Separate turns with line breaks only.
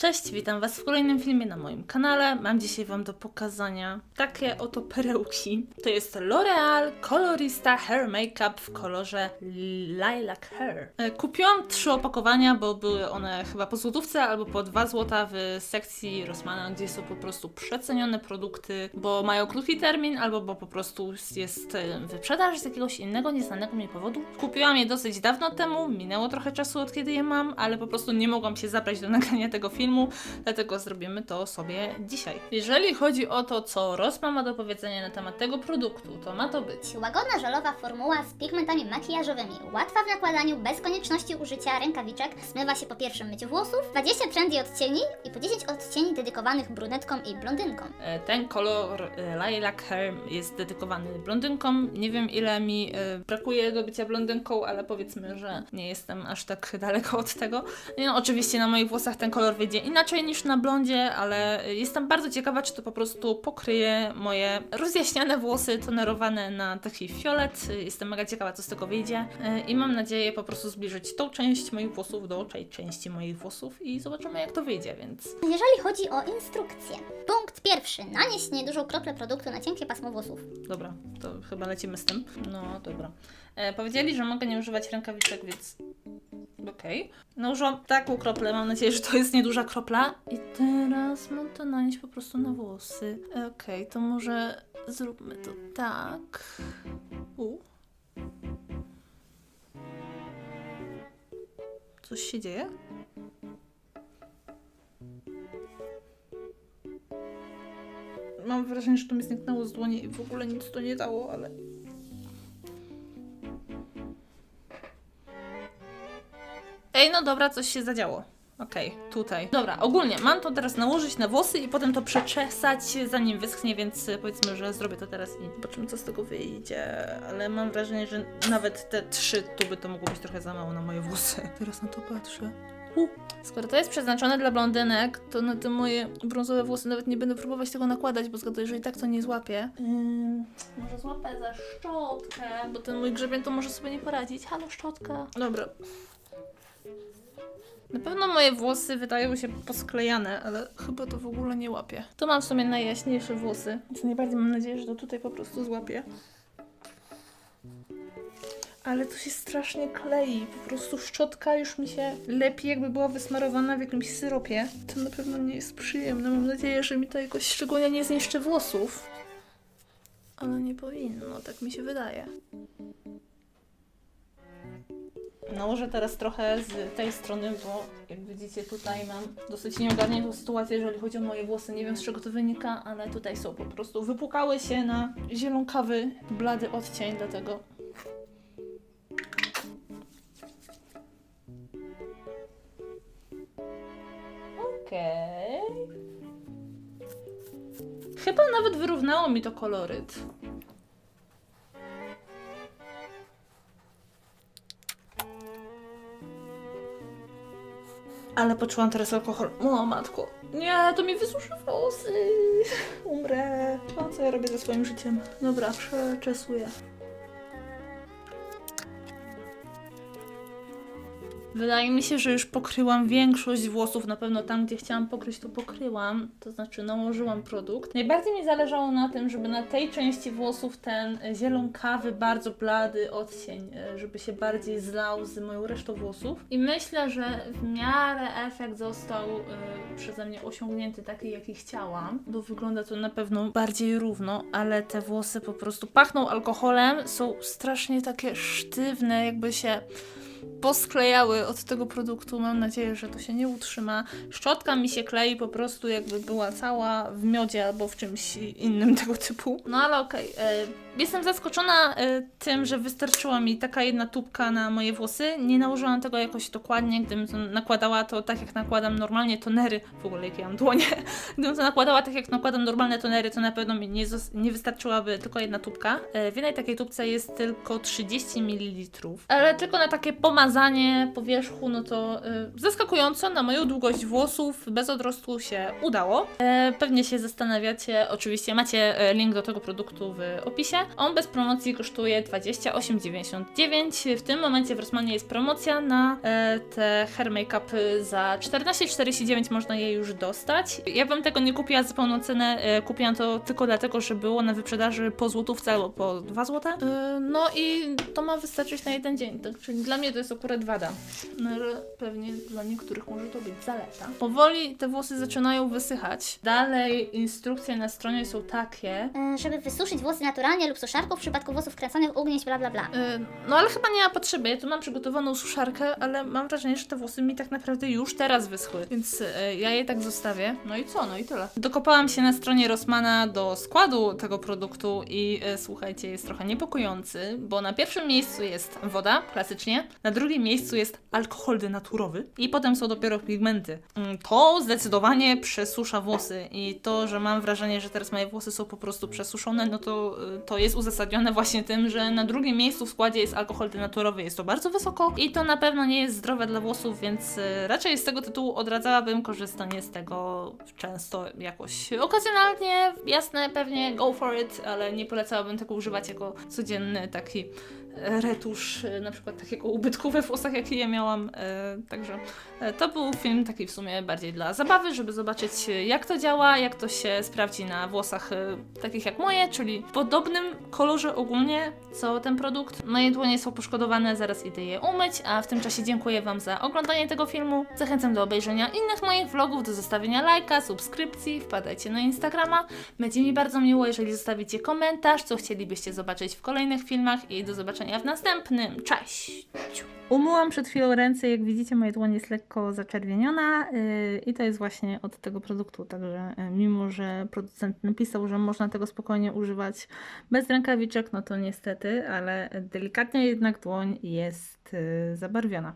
Cześć, witam Was w kolejnym filmie na moim kanale. Mam dzisiaj Wam do pokazania takie oto perełki. To jest L'Oreal Colorista Hair Makeup w kolorze Lilac Hair. E, Kupiłam trzy opakowania, bo były one chyba po złotówce albo po 2 złota w sekcji Rossmana, gdzie są po prostu przecenione produkty, bo mają krótki termin albo bo po prostu jest e, wyprzedaż z jakiegoś innego, nieznanego mi powodu. Kupiłam je dosyć dawno temu, minęło trochę czasu od kiedy je mam, ale po prostu nie mogłam się zabrać do nagrania tego filmu, dlatego zrobimy to sobie dzisiaj. Jeżeli chodzi o to, co Rossmann ma do powiedzenia na temat tego produktu, to ma to być
Łagodna żelowa formuła z pigmentami makijażowymi, łatwa w nakładaniu bez konieczności użycia rękawiczek, zmywa się po pierwszym myciu włosów, 20 trendy odcieni i po 10 odcieni dedykowanych brunetkom i blondynkom.
E, Ten kolor e, Lilac Hair jest dedykowany blondynkom. Nie wiem, ile mi e, brakuje do bycia blondynką, ale powiedzmy, że nie jestem aż tak daleko od tego. No, oczywiście na moich włosach ten kolor inaczej niż na blondzie, ale jestem bardzo ciekawa, czy to po prostu pokryje moje rozjaśniane włosy, tonerowane na taki fiolet. Jestem mega ciekawa, co z tego wyjdzie E, i mam nadzieję po prostu zbliżyć tą część moich włosów do tej części moich włosów i zobaczymy, jak to wyjdzie, więc
Jeżeli chodzi o instrukcję, punkt pierwszy, nanieść niedużą kroplę produktu na cienkie pasmo włosów.
Dobra, to chyba lecimy z tym. No, dobra. E, powiedzieli, że mogę nie używać rękawiczek, więc okej. Nałożyłam taką kroplę, mam nadzieję, że to jest nieduża kropla. I teraz mam to nanieść po prostu na włosy. Okej, to może zróbmy to tak. U. Coś się dzieje? Mam wrażenie, że to mi zniknęło z dłoni i w ogóle nic to nie dało, ale... Ej, no dobra, coś się zadziało. Okej, tutaj. Dobra, ogólnie mam to teraz nałożyć na włosy i potem to przeczesać, zanim wyschnie, więc y, powiedzmy, że zrobię to teraz i zobaczymy, co z tego wyjdzie. Ale mam wrażenie, że nawet te trzy tuby to mogło być trochę za mało na moje włosy. Teraz na to patrzę. U. Skoro to jest przeznaczone dla blondynek, to na te moje brązowe włosy nawet nie będę próbować tego nakładać, bo zgaduję, że i tak to nie złapię. Ym, może złapę za szczotkę, bo ten mój grzebień to może sobie nie poradzić. Halo, szczotka. Dobra. Na pewno moje włosy wydają się posklejane, ale chyba to w ogóle nie łapie. Tu mam w sumie najjaśniejsze włosy, więc najbardziej mam nadzieję, że to tutaj po prostu złapie. Ale to się strasznie klei. Po prostu szczotka już mi się lepi, jakby była wysmarowana w jakimś syropie. To na pewno nie jest przyjemne. Mam nadzieję, że mi to jakoś szczególnie nie zniszczy włosów. Ale nie powinno, tak mi się wydaje. Nałożę teraz trochę z tej strony, bo jak widzicie tutaj mam dosyć nieogarniętą sytuację, jeżeli chodzi o moje włosy. Nie wiem z czego to wynika, ale tutaj są po prostu wypukały się na zielonkawy, blady odcień, dlatego Okej. Chyba nawet wyrównało mi to koloryt. Ale poczułam teraz alkohol. O matko. Nie, to mi wysuszy włosy. Umrę. A co ja robię ze swoim życiem? Dobra, przeczesuję. Wydaje mi się, że już pokryłam większość włosów, na pewno tam, gdzie chciałam pokryć, to pokryłam, to znaczy nałożyłam produkt. Najbardziej mi zależało na tym, żeby na tej części włosów ten zielonkawy, bardzo blady odcień, e, żeby się bardziej zlał z moją resztą włosów. I myślę, że w miarę efekt został e, przeze mnie osiągnięty taki, jaki chciałam, bo wygląda to na pewno bardziej równo, ale te włosy po prostu pachną alkoholem, są strasznie takie sztywne, jakby się posklejały od tego produktu. Mam nadzieję, że to się nie utrzyma. Szczotka mi się klei po prostu jakby była cała w miodzie albo w czymś innym tego typu. No ale okej. e, Jestem zaskoczona e, tym, że wystarczyła mi taka jedna tubka na moje włosy. Nie nałożyłam tego jakoś dokładnie. Gdybym nakładała to tak jak nakładam normalnie tonery, w ogóle jakie mam dłonie. Gdybym to nakładała tak jak nakładam normalne tonery, to na pewno mi nie, nie wystarczyłaby tylko jedna tubka. E, W jednej takiej tubce jest tylko 30 ml. Ale tylko na takie pomazanie rozmazanie powierzchu, no to y, zaskakująco na moją długość włosów bez odrostu się udało. E, pewnie się zastanawiacie, oczywiście macie e, link do tego produktu w opisie. On bez promocji kosztuje 28,99. W tym momencie w Rossmanie jest promocja na e, te hair make-upy za 14,49 można je już dostać. Ja bym tego nie kupiła za pełną cenę, e, kupiłam to tylko dlatego, że było na wyprzedaży po złotówce albo po 2 złote. E, no i to ma wystarczyć na jeden dzień, tak, czyli dla mnie to jest akurat wada. No ale pewnie dla niektórych może to być zaleta. Powoli te włosy zaczynają wysychać. Dalej instrukcje na stronie są takie,
E, Żeby wysuszyć włosy naturalnie lub suszarką w przypadku włosów kręconych ugnieć bla bla bla.
Y, No ale chyba nie ma potrzeby. Ja tu mam przygotowaną suszarkę, ale mam wrażenie, że te włosy mi tak naprawdę już teraz wyschły. Więc y, ja je tak zostawię. No i co? No i tyle. Dokopałam się na stronie Rossmana do składu tego produktu i y, słuchajcie, jest trochę niepokojący, bo na pierwszym miejscu jest woda, klasycznie, na drugim miejscu jest alkohol denaturowy i potem są dopiero pigmenty. Mm, To zdecydowanie przesusza włosy i to, że mam wrażenie, że teraz moje włosy są po prostu przesuszone, no to y, to jest uzasadnione właśnie tym, że na drugim miejscu w składzie jest alkohol denaturowy, jest to bardzo wysoko i to na pewno nie jest zdrowe dla włosów, więc y, raczej z tego tytułu odradzałabym korzystanie z tego często jakoś okazjonalnie, jasne, pewnie go for it, ale nie polecałabym tego używać jako codzienny taki retusz, e, na przykład takiego ubytku we włosach, jaki ja miałam. E, także e, to był film taki w sumie bardziej dla zabawy, żeby zobaczyć jak to działa, jak to się sprawdzi na włosach takich jak moje, czyli w podobnym kolorze ogólnie co ten produkt. Moje dłonie są poszkodowane, zaraz idę je umyć, a w tym czasie dziękuję Wam za oglądanie tego filmu. Zachęcam do obejrzenia innych moich vlogów, do zostawienia lajka, subskrypcji, wpadajcie na Instagrama. Będzie mi bardzo miło, jeżeli zostawicie komentarz, co chcielibyście zobaczyć w kolejnych filmach i do zobaczenia w następnym. Cześć! Umyłam przed chwilą ręce, jak widzicie moja dłoń jest lekko zaczerwieniona yy, i to jest właśnie od tego produktu, także yy, mimo, że producent napisał, że można tego spokojnie używać bez rękawiczek, no to niestety, ale delikatnie jednak dłoń jest yy, zabarwiona.